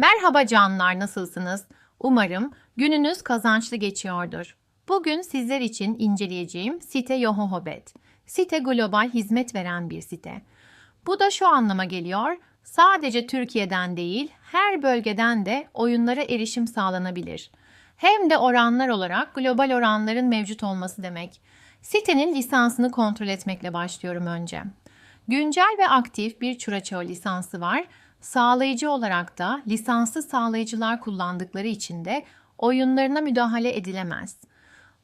Merhaba canlar, nasılsınız? Umarım gününüz kazançlı geçiyordur. Bugün sizler için inceleyeceğim site Yohohobet. Site global hizmet veren bir site. Bu da şu anlama geliyor. Sadece Türkiye'den değil, her bölgeden de oyunlara erişim sağlanabilir. Hem de oranlar olarak global oranların mevcut olması demek. Sitenin lisansını kontrol etmekle başlıyorum önce. Güncel ve aktif bir Curaçao lisansı var. Sağlayıcı olarak da lisanslı sağlayıcılar kullandıkları için de oyunlarına müdahale edilemez.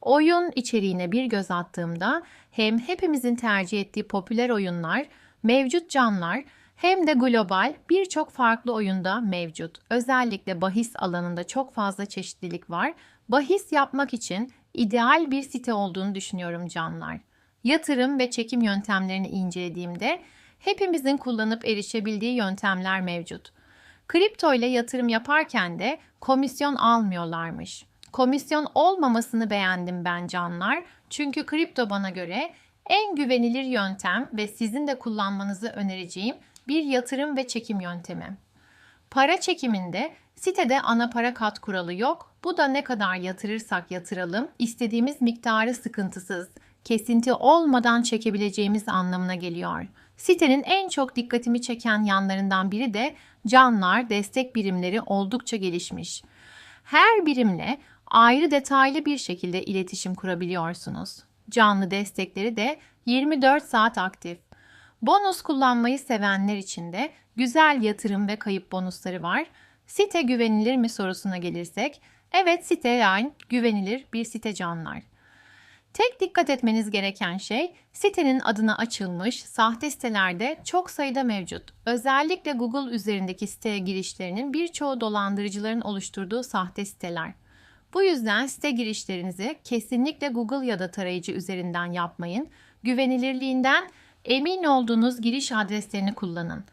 Oyun içeriğine bir göz attığımda hem hepimizin tercih ettiği popüler oyunlar, mevcut canlar hem de global birçok farklı oyunda mevcut. Özellikle bahis alanında çok fazla çeşitlilik var. Bahis yapmak için ideal bir site olduğunu düşünüyorum canlar. Yatırım ve çekim yöntemlerini incelediğimde hepimizin kullanıp erişebildiği yöntemler mevcut. Kripto ile yatırım yaparken de komisyon almıyorlarmış. Komisyon olmamasını beğendim ben canlar. Çünkü kripto bana göre en güvenilir yöntem ve sizin de kullanmanızı önereceğim bir yatırım ve çekim yöntemi. Para çekiminde sitede ana para kat kuralı yok. Bu da ne kadar yatırırsak yatıralım istediğimiz miktarı sıkıntısız, kesinti olmadan çekebileceğimiz anlamına geliyor. Sitenin en çok dikkatimi çeken yanlarından biri de canlar destek birimleri oldukça gelişmiş. Her birimle ayrı detaylı bir şekilde iletişim kurabiliyorsunuz. Canlı destekleri de 24 saat aktif. Bonus kullanmayı sevenler için de güzel yatırım ve kayıp bonusları var. Site güvenilir mi sorusuna gelirsek, evet site yani güvenilir bir site canlar. Tek dikkat etmeniz gereken şey sitenin adına açılmış sahte sitelerde çok sayıda mevcut. Özellikle Google üzerindeki siteye girişlerinin birçoğu dolandırıcıların oluşturduğu sahte siteler. Bu yüzden site girişlerinizi kesinlikle Google ya da tarayıcı üzerinden yapmayın. Güvenilirliğinden emin olduğunuz giriş adreslerini kullanın.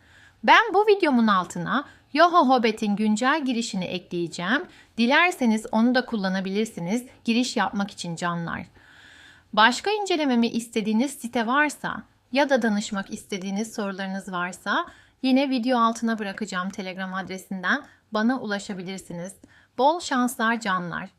Ben bu videomun altına Yoho Hobbit'in güncel girişini ekleyeceğim. Dilerseniz onu da kullanabilirsiniz giriş yapmak için canlar. Başka incelememi istediğiniz site varsa ya da danışmak istediğiniz sorularınız varsa yine video altına bırakacağım Telegram adresinden bana ulaşabilirsiniz. Bol şanslar canlar.